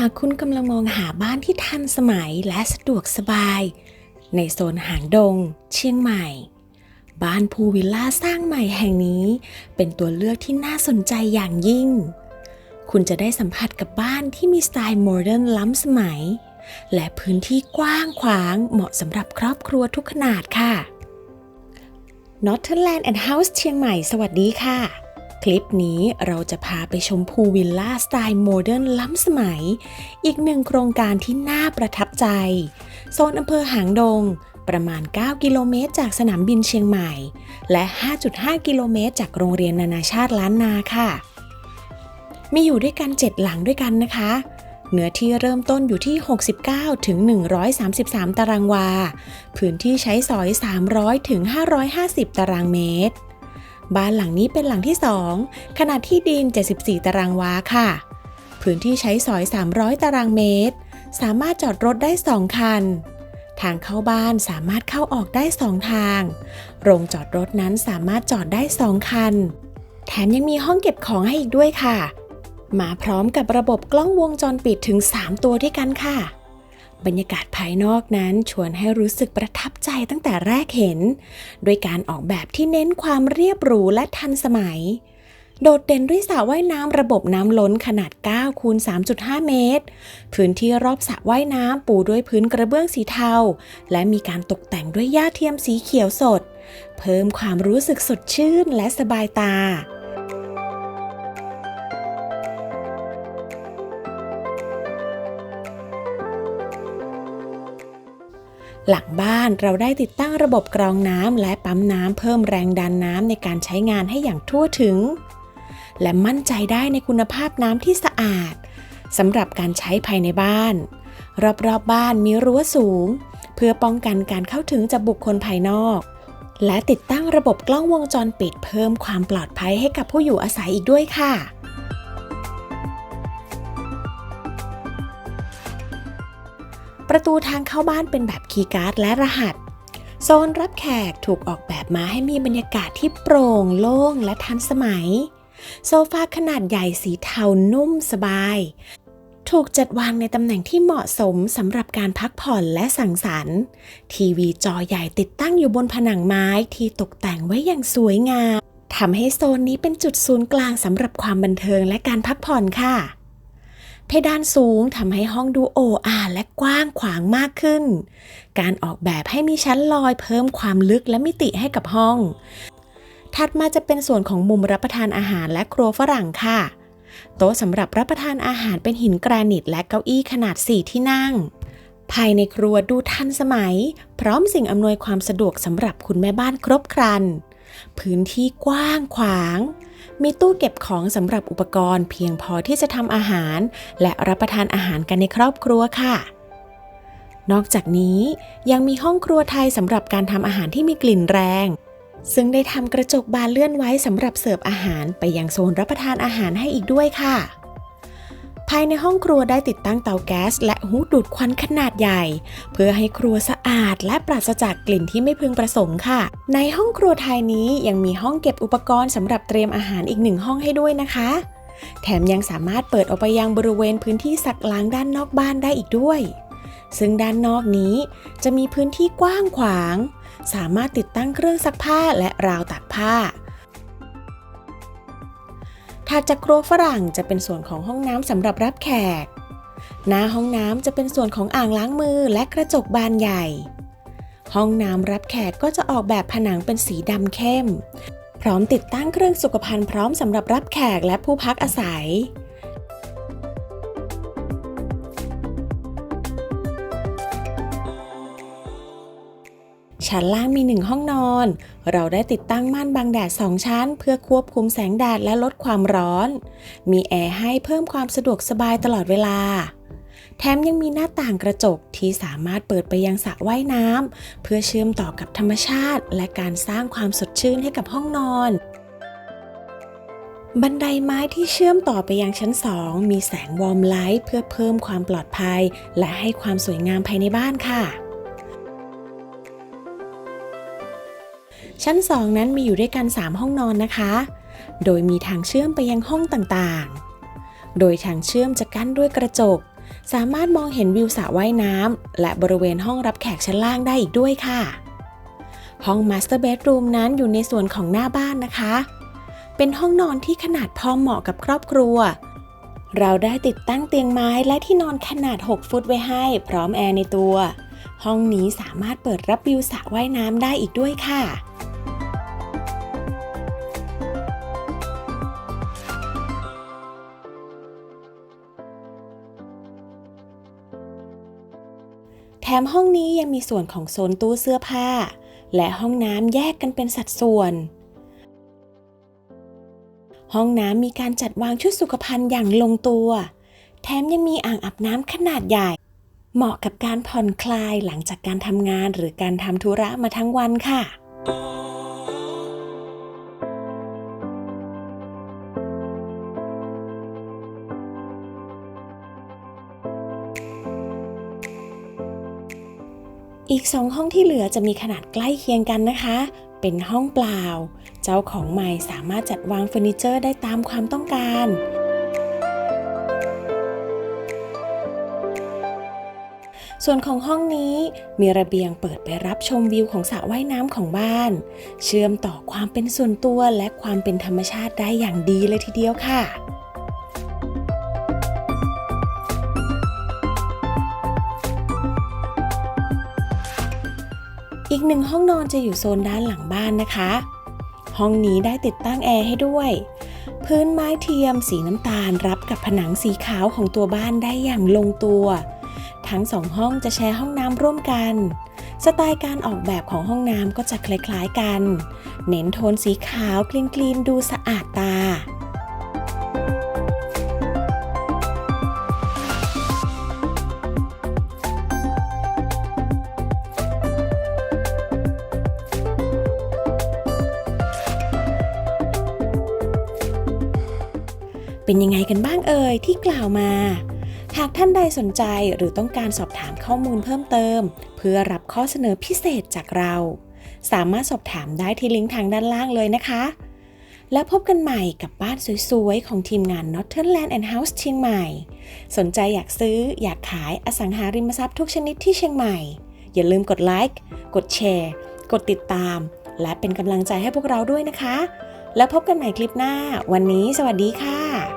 หากคุณกำลังมองหาบ้านที่ทันสมัยและสะดวกสบาย ในโซนหางดง เชียงใหม่ บ้านภูวิลล่าสร้างใหม่แห่งนี้ เป็นตัวเลือกที่น่าสนใจอย่างยิ่ง คุณจะได้สัมผัสกับบ้านที่มีสไตล์โมเดิร์นล้ำสมัย และพื้นที่กว้างขวางเหมาะสำหรับครอบครัวทุกขนาดค่ะ Northern Land and House เชียงใหม่ สวัสดีค่ะ ลิปนี้เราจะพาไปชมพูวิลล่าสไตล์โมเดิร์นล้ำสมัย อีกหนึ่งโครงการที่น่าประทับใจ โซนอำเภอหางดง ประมาณ 9 กิโลเมตร จากสนามบินเชียงใหม่ และ 5.5 กิโลเมตร จากโรงเรียนนานาชาติล้านนาค่ะ มีอยู่ด้วยกัน 7 หลังด้วยกันนะคะเนื้อที่เริ่มต้นอยู่ที่ 69 ถึง 133 ตารางวา พื้นที่ใช้สอย 300 ถึง 550 ตารางเมตร บ้านหลังนี้เป็นหลังที่ 2 ขนาดที่ดิน 74 ตารางวาค่ะ พื้นที่ใช้สอย 300 ตารางเมตร สามารถจอดรถได้ 2 คัน ทางเข้าบ้านสามารถเข้าออกได้ 2 ทาง โรงจอดรถนั้นสามารถจอดได้ 2 คัน แถมยังมีห้องเก็บของให้อีกด้วยค่ะ มาพร้อมกับระบบกล้องวงจรปิดถึง 3 ตัวด้วยกันค่ะ บรรยากาศภายนอกนั้นชวนให้รู้สึกประทับใจตั้งแต่แรกเห็น โดยการออกแบบที่เน้นความเรียบหรูและทันสมัย โดดเด่นด้วยสระว่ายน้ำระบบน้ำล้นขนาด 9 คูณ 3.5 เมตร พื้นที่รอบสระว่ายน้ำปูด้วยพื้นกระเบื้องสีเทา และมีการตกแต่งด้วยหญ้าเทียมสีเขียวสด เพิ่มความรู้สึกสดชื่นและสบายตา หลังบ้านเราได้ติดตั้งระบบกรองน้ำและปั๊มน้ำเพิ่มแรงดันน้ำในการใช้งานให้อย่างทั่วถึง และมั่นใจได้ในคุณภาพน้ำที่สะอาดสำหรับการใช้ภายในบ้าน รอบๆบบ้านมีรั้วสูง เพื่อป้องกันการเข้าถึงจากบุคคลภายนอก และติดตั้งระบบกล้องวงจรปิดเพิ่มความปลอดภัยให้กับผู้อยู่อาศัยอีกด้วยค่ะ ประตูทางเข้าบ้านเป็นแบบคีย์การ์ดและรหัส โซนรับแขกถูกออกแบบมาให้มีบรรยากาศที่โปร่งโล่งและทันสมัย โซฟาขนาดใหญ่สีเทานุ่มสบาย ถูกจัดวางในตำแหน่งที่เหมาะสมสำหรับการพักผ่อนและสังสรรค์ ทีวีจอใหญ่ติดตั้งอยู่บนผนังไม้ที่ตกแต่งไว้อย่างสวยงามทำให้โซนนี้เป็นจุดศูนย์กลางสำหรับความบันเทิงและการพักผ่อนค่ะ เพดานสูงทำให้ห้องดูโอ้อาและกว้างขวางมากขึ้น การออกแบบให้มีชั้นลอยเพิ่มความลึกและมิติให้กับห้อง ถัดมาจะเป็นส่วนของมุมรับประทานอาหารและครัวฝรั่งค่ะ โต๊ะสำหรับรับประทานอาหารเป็นหินแกรนิตและเก้าอี้ขนาด 4 ที่นั่ง ภายในครัวดูทันสมัย พร้อมสิ่งอำนวยความสะดวกสำหรับคุณแม่บ้านครบครัน พื้นที่กว้างขวาง มีตู้เก็บของสำหรับอุปกรณ์เพียงพอที่จะทำอาหาร และรับประทานอาหารกันในครอบครัวค่ะ นอกจากนี้ยังมีห้องครัวไทยสำหรับการทำอาหารที่มีกลิ่นแรง ซึ่งได้ทำกระจกบานเลื่อนไว้สำหรับเสิร์ฟอาหารไปยังโซนรับประทานอาหารให้อีกด้วยค่ะ ภายในห้องครัวได้ติดตั้งเตาแก๊ส และฮูดดูดควันขนาดใหญ่ เพื่อให้ครัวสะอาดและปราศจากกลิ่นที่ไม่พึงประสงค์ค่ะ ในห้องครัวไทยนี้ยังมีห้องเก็บอุปกรณ์สำหรับเตรียมอาหารอีกหนึ่งห้องให้ด้วยนะคะ แถมยังสามารถเปิดออกไปยังบริเวณพื้นที่สักล้างด้านนอกบ้านได้อีกด้วย ซึ่งด้านนอกนี้จะมีพื้นที่กว้างขวาง สามารถติดตั้งเครื่องซักผ้าและราวตากผ้า ถัดจากครัวฝรั่งจะเป็นส่วนของห้องน้ำสำหรับรับแขก หน้าห้องน้ำจะเป็นส่วนของอ่างล้างมือและกระจกบานใหญ่ ห้องน้ำรับแขกก็จะออกแบบผนังเป็นสีดำเข้ม พร้อมติดตั้งเครื่องสุขภัณฑ์พร้อมสำหรับรับแขกและผู้พักอาศัย ชั้นล่างมีหนึ่งห้องนอน เราได้ติดตั้งม่านบังแดด 2 ชั้น เพื่อควบคุมแสงแดดและลดความร้อน มีแอร์ให้เพิ่มความสะดวกสบายตลอดเวลา แถมยังมีหน้าต่างกระจกที่สามารถเปิดไปยังสระว่ายน้ำเพื่อเชื่อมต่อกับธรรมชาติ และการสร้างความสดชื่นให้กับห้องนอนบันไดไม้ที่เชื่อมต่อไปยังชั้น 2 มีแสงวอร์มไลท์เพื่อเพิ่มความปลอดภัย และให้ความสวยงามภายในบ้านค่ะ ชั้น 2 นั้นมีอยู่ด้วยกัน 3 ห้องนอนนะคะ โดยมีทางเชื่อมไปยังห้องต่างๆ โดยทางเชื่อมจะกั้นด้วยกระจก สามารถมองเห็นวิวสระว่ายน้ำและบริเวณห้องรับแขกชั้นล่างได้อีกด้วยค่ะ ห้องมาสเตอร์เบดรูมนั้นอยู่ในส่วนของหน้าบ้านนะคะ เป็นห้องนอนที่ขนาดพอเหมาะกับครอบครัว เราได้ติดตั้งเตียงไม้และที่นอนขนาด 6 ฟุตไว้ให้ พร้อมแอร์ในตัวห้องนี้สามารถเปิดรับวิวสระว่ายน้ำได้อีกด้วยค่ะ มห้องนี้ยังมีส่วนของโซนตู้เสื้อผ้า และห้องน้ำแยกกันเป็นสัดส่วน ห้องน้ำมีการจัดวางชุดสุขภัณฑ์อย่างลงตัว แถมยังมีอ่างอาบน้ำขนาดใหญ่ เหมาะกับการผ่อนคลายหลังจากการทำงานหรือการทำธุระมาทั้งวันค่ะ อีกสองห้องที่เหลือจะมีขนาดใกล้เคียงกันนะคะ เป็นห้องเปล่า เจ้าของใหม่สามารถจัดวางเฟอร์นิเจอร์ได้ตามความต้องการส่วนของห้องนี้มีระเบียงเปิดไปรับชมวิวของสระว่ายน้ำของบ้าน เชื่อมต่อความเป็นส่วนตัวและความเป็นธรรมชาติได้อย่างดีเลยทีเดียวค่ะ อีกหนึ่งห้องนอนจะอยู่โซนด้านหลังบ้านนะคะ ห้องนี้ได้ติดตั้งแอร์ให้ด้วย พื้นไม้เทียมสีน้ำตาลรับกับผนังสีขาวของตัวบ้านได้อย่างลงตัว ทั้งสองห้องจะแชร์ห้องน้ำร่วมกัน สไตล์การออกแบบของห้องน้ำก็จะคล้ายๆกัน เน้นโทนสีขาวคลีนๆดูสะอาดตา เป็นยังไงกันบ้างเอ่ยที่กล่าวมา หากท่านใดสนใจหรือต้องการสอบถามข้อมูลเพิ่มเติม เพื่อรับข้อเสนอพิเศษจากเรา สามารถสอบถามได้ที่ลิงก์ทางด้านล่างเลยนะคะ แล้วพบกันใหม่กับบ้านสวยๆ ของทีมงาน Northern Land and House เชียงใหม่ สนใจอยากซื้ออยากขายอสังหาริมทรัพย์ทุกชนิดที่เชียงใหม่ อย่าลืมกดไลค์กดแชร์กดติดตาม และเป็นกำลังใจให้พวกเราด้วยนะคะ แล้วพบกันใหม่คลิปหน้า วันนี้สวัสดีค่ะ